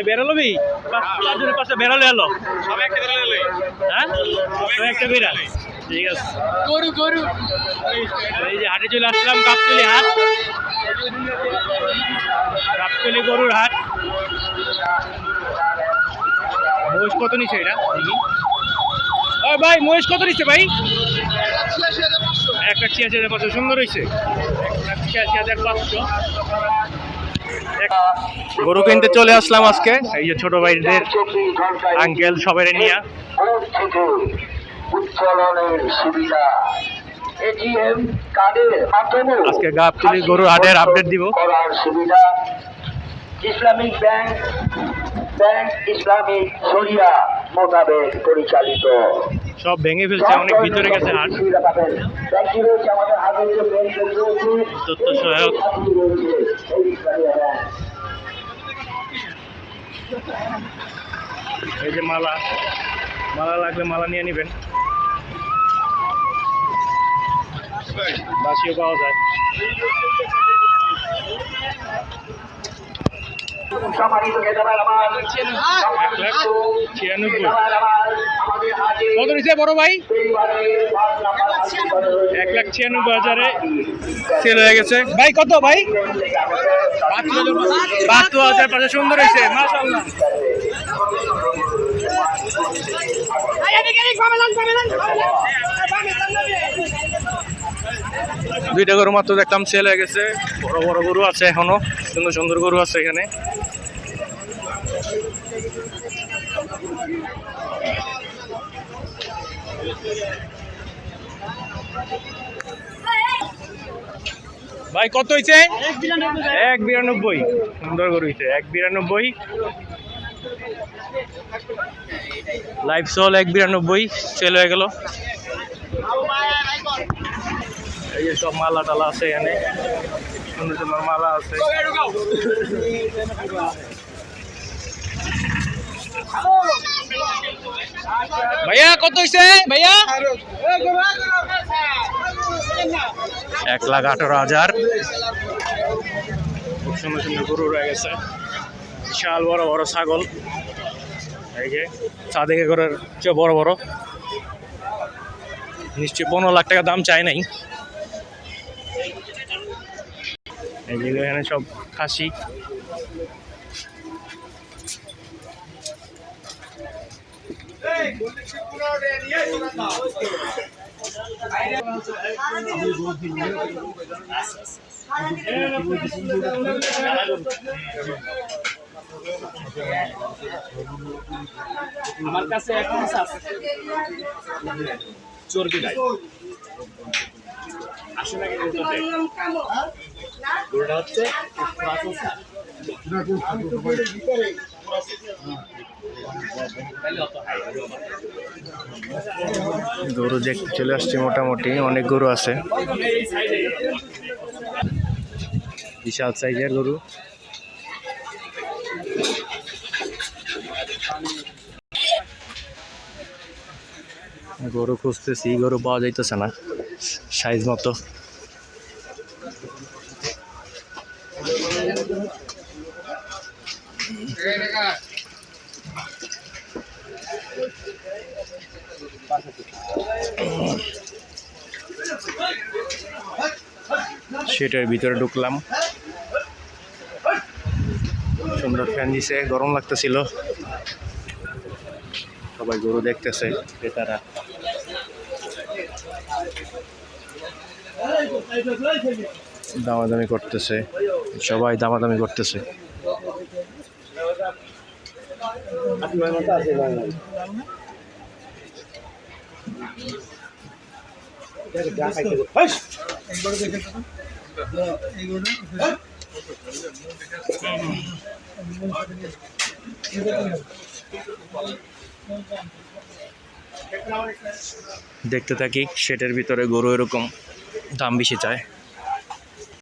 এই বেরোলো বি? চারজনের পাশে বেরোলে এলো সবাই একটা করে হ্যাঁ? একটা বিরা ঠিক আছে। গরু গরু। এই যে হাটে চলে আসলাম গাবতলি হাট। গাবতলি গরুর হাট। মহিষ কত নিচ্ছে এটা? দেখি। ভাই মহিষ কত নিচ্ছে ভাই? একটা ছিয়াশি হাজার পাঁচশো সুন্দর হয়েছে একটা ছিয়াশি হাজার পাঁচশো। গরু কিনতে চলে আসলাম আজকে। এই যে ছোট ভাইদের আঙ্কেল সবাই নিয়ে। আজকে গাবতলি গরুর হাটের আপডেট দিব। সুবিধা ইসলামিক ব্যাংক ব্যাংক ইসলামিক শরিয়া মোতাবেক পরিচালিত। সব ভেঙে ফেলছে, অনেক ভিতরে গেছে হাট। তথ্য সহায়ক। এই যে মালা মালা লাগলে মালা নিয়ে নেবেন। বাসিও পাওয়া যায়। কত নিচ্ছে বড় ভাই? এক লাখ ছিয়ানব্বই হাজারে সেল হয়ে গেছে। ভাই, কত ভাই? বাহাত্তর হাজার পাঁচশো সুন্দর হয়েছে মাশাল্লাহ দুইটা গরু মাত্র দেখলাম সেল হয়ে গেছে। বড় বড় গরু আছে এখনও, সুন্দর সুন্দর গরু আছে এখানে। ভাই, কত হয়েছে এক বিরানব্বই। সুন্দর গরু হয়েছে এক বিরানব্বই। লাইভ সোল এক বিরানব্বই সেল হয়ে গেল। এই যে সব মালা টালা আছে এখানে। সুন্দর সুন্দর মালা আছে। ভাইয়া কত হয়েছে ভাইয়া? এক লাখ আঠারো হাজার। খুব সুন্দর সুন্দর গরু রয়ে গেছে। বিশাল বড় বড় ছাগল। এই যে ঘরের চেয়ে বড় বড়। নিশ্চয়ই পনেরো লাখ টাকা দাম চাই নাই। এই এখানে সব খাসি। আমার কাছে এক পিস আছে। চর্বি নাই আসে হচ্ছে গরু দেখতে চলে আসছে মোটামুটি, অনেক গরু আছে। বিশাল সাইজের গরু। গরু খুঁজতেছি, গরু পাওয়া যাইতেছে না, সাইজ মতো। সেটার ভিতরে ঢুকলাম। সুন্দর ফ্যান দিছে, গরম লাগতেছিল। সবাই গরু দেখতেছে, ক্রেতারা। দামাদামি করতেছে, সবাই দামাদামি করতেছে। দেখতে থাকি সেটের ভিতরে গরু এরকম দাম বেশি চায়।